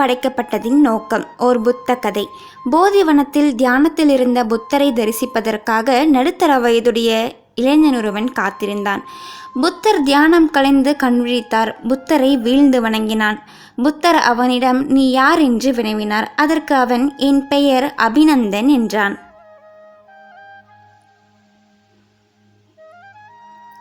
படைக்கப்பட்டதின் நோக்கம் ஓர் புத்த கதை. போதிவனத்தில் தியானத்தில் இருந்த புத்தரை தரிசிப்பதற்காக நடுத்தர வயதுடைய இளைஞனொருவன் காத்திருந்தான். புத்தர் தியானம் கலைந்து கண்விழித்தார். புத்தரை வீழ்ந்து வணங்கினான். புத்தர் அவனிடம் நீ யார்? என்று வினவினார். அதற்கு அவன் என் பெயர் அபிநந்தன் என்றான்.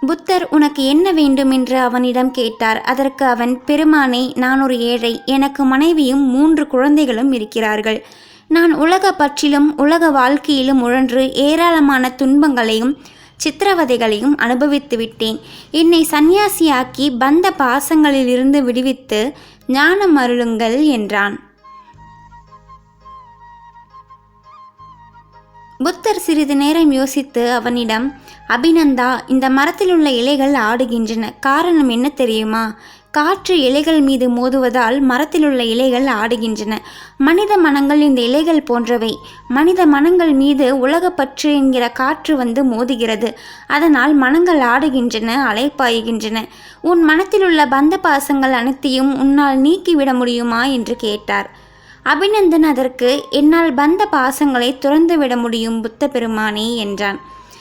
புத்தர் உனக்கு என்ன வேண்டும்? என்று அவனிடம் கேட்டார். அதற்கு அவன் பெருமானே நான் ஒரு ஏழை. எனக்கு மனைவியும் மூன்று குழந்தைகளும் இருக்கிறார்கள். நான் உலக பற்றிலும் உலக வாழ்க்கையிலும் உழன்று ஏராளமான துன்பங்களையும் சித்திரவதைகளையும் அனுபவித்து விட்டேன். என்னை சந்நியாசியாக்கி பந்த பாசங்களிலிருந்து விடுவித்து ஞானம் அருளுங்கள் என்றான். புத்தர் சிறிது நேரம் யோசித்து அவனிடம் அபிநந்தா இந்த மரத்தில் உள்ள இலைகள் ஆடுகின்றன. காரணம் என்ன தெரியுமா? காற்று இலைகள் மீது மோதுவதால் மரத்தில் உள்ள இலைகள் ஆடுகின்றன. மனித மனங்கள் இந்த இலைகள் போன்றவை. மனித மனங்கள் மீது உலகப்பற்று என்கிற காற்று வந்து மோதுகிறது. அதனால் மனங்கள் ஆடுகின்றன அலைப்பாயுகின்றன. உன் மனத்தில் உள்ள பந்த பாசங்கள் அனைத்தையும் உன்னால் நீக்கிவிட முடியுமா? என்று கேட்டார். அபிநந்தன் அதற்கு என்னால் பந்த பாசங்களை துறந்துவிட முடியும் புத்த பெருமானே என்றான்.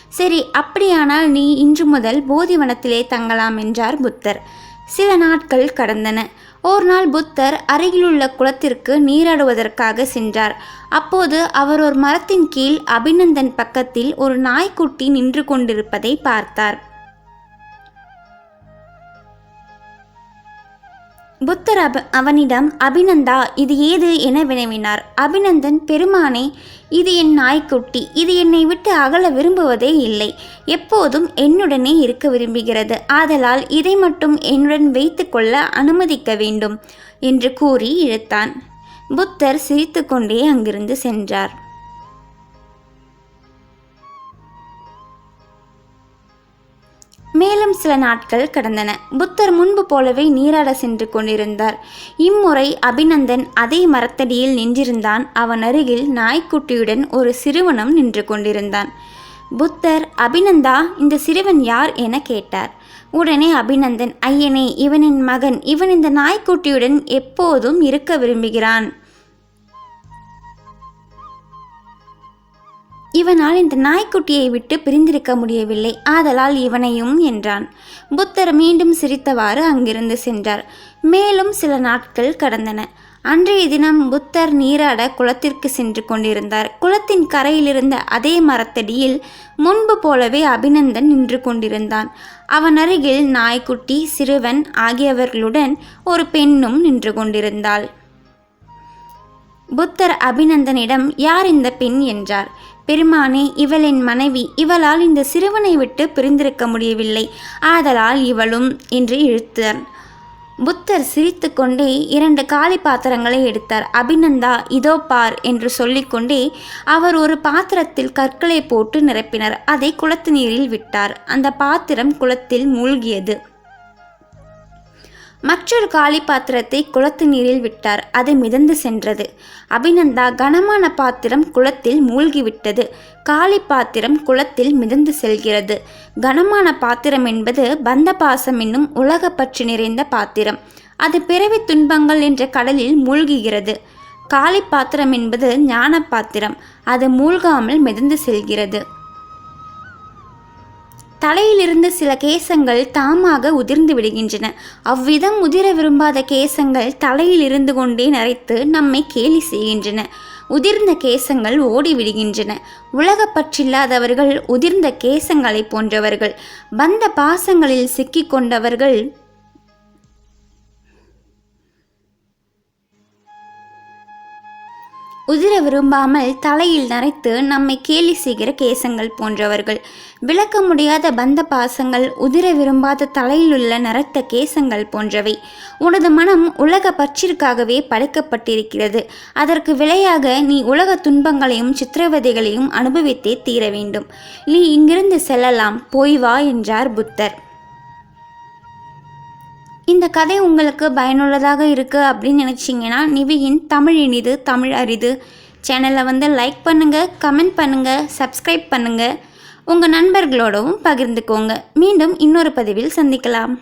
சரி அப்படியானால் நீ இன்று முதல் போதிவனத்திலே தங்கலாம் என்றார் புத்தர். சில நாட்கள் கடந்தன. ஓர் நாள் புத்தர் அருகிலுள்ள குளத்திற்கு நீராடுவதற்காக சென்றார். அப்போது அவர் ஒரு மரத்தின் கீழ் அபிநந்தன் பக்கத்தில் ஒரு நாய்க்குட்டி நின்று கொண்டிருப்பதை பார்த்தார். புத்தர் அப அவனிடம் அபிநந்தா இது ஏது? என வினவினார். அபிநந்தன் பெருமானே இது என் நாய்க்குட்டி. இது என்னை விட்டு அகல விரும்புவதே இல்லை. எப்போதும் என்னுடனே இருக்க விரும்புகிறது. ஆதலால் இதை மட்டும் என்னுடன் வைத்து கொள்ள அனுமதிக்க வேண்டும் என்று கூறி இழுத்தான். புத்தர் சிரித்துக்கொண்டே அங்கிருந்து சென்றார். மேலும் சில நாட்கள் கடந்தன. புத்தர் முன்பு போலவே நீராட சென்று கொண்டிருந்தார். இம்முறை அபிநந்தன் அதே மரத்தடியில் நின்றிருந்தான். அவன் அருகில் நாய்க்குட்டியுடன் ஒரு சிறுவனும் நின்று கொண்டிருந்தான். புத்தர் அபிநந்தா இந்த சிறுவன் யார்? என கேட்டார். உடனே அபிநந்தன் ஐயனே இவனின் மகன். இவன் இந்த நாய்க்குட்டியுடன் எப்போதும் இருக்க விரும்புகிறான். இவனால் இந்த நாய்க்குட்டியை விட்டு பிரிந்திருக்க முடியவில்லை. ஆதலால் இவனையும் என்றான். புத்தர் மீண்டும் சிரித்தவாறு அங்கிருந்து சென்றார். மேலும் சில நாட்கள் கடந்தன. அன்றைய தினம் புத்தர் நீராட குளத்திற்கு சென்று கொண்டிருந்தார். குளத்தின் கரையிலிருந்த அதே மரத்தடியில் முன்பு போலவே அபிநந்தன் நின்று கொண்டிருந்தான். அவன் அருகில் நாய்க்குட்டி சிறுவன் ஆகியவர்களுடன் ஒரு பெண்ணும் நின்று கொண்டிருந்தாள். புத்தர் அபிநந்தனிடம் யார் இந்த பெண்? என்றார். பெருமானே இவள் என் மனைவி. இவளால் இந்த சிறுவனை விட்டு பிரிந்திருக்க முடியவில்லை. ஆதலால் இவளும் என்று இழுத்தார். புத்தர் சிரித்துக்கொண்டே இரண்டு காலி பாத்திரங்களை எடுத்தார். அபிநந்தா இதோ பார் என்று சொல்லிக்கொண்டே அவர் ஒரு பாத்திரத்தில் கற்களை போட்டு நிரப்பினார். அதை குளத்து நீரில் விட்டார். அந்த பாத்திரம் குளத்தில் மூழ்கியது. மற்றொரு காலி பாத்திரத்தை குளத்து நீரில் விட்டார். அது மிதந்து சென்றது. அபிநந்தா கனமான பாத்திரம் குளத்தில் மூழ்கிவிட்டது. காலி பாத்திரம் குளத்தில் மிதந்து செல்கிறது. கனமான பாத்திரம் என்பது பந்த பாசம் என்னும் உலக பற்று நிறைந்த பாத்திரம். அது பிறவி துன்பங்கள் என்ற கடலில் மூழ்குகிறது. காலி பாத்திரம் என்பது ஞான பாத்திரம். அது மூழ்காமல் மிதந்து செல்கிறது. தலையிலிருந்து சில கேசங்கள் தாமாக உதிர்ந்து விடுகின்றன. அவ்விதம் உதிர விரும்பாத கேசங்கள் தலையில் இருந்து கொண்டே நரைத்து நம்மை கேலி செய்கின்றன. உதிர்ந்த கேசங்கள் ஓடிவிடுகின்றன உலகப்பற்றில்லாதவர்கள் உதிர்ந்த கேசங்களை போன்றவர்கள். பந்த பாசங்களில் சிக்கிக் உதிர விரும்பாமல் தலையில் நரைத்து நம்மை கேலி செய்கிற கேசங்கள் போன்றவர்கள். விளக்க முடியாத பந்த பாசங்கள் உதிர விரும்பாத தலையில் உள்ள நரைத்த கேசங்கள் போன்றவை. உனது மனம் உலக பற்றிற்காகவே படைக்கப்பட்டிருக்கிறது. அதற்கு விலையாக நீ உலக துன்பங்களையும் சித்திரவதைகளையும் அனுபவித்தே தீர வேண்டும். நீ இங்கிருந்து செல்லலாம் போய் வா என்றார் புத்தர். இந்த கதை உங்களுக்கு பயனுள்ளதாக இருக்குது அப்படின்னு நினச்சிங்கன்னா நிவியின் தமிழ் இனிது தமிழ் அரிது. சேனலை வந்து லைக் பண்ணுங்கள் கமெண்ட் பண்ணுங்கள் சப்ஸ்கிரைப் பண்ணுங்கள் உங்கள் நண்பர்களோடவும் பகிர்ந்துக்கோங்க. மீண்டும் இன்னொரு பதிவில் சந்திக்கலாம்.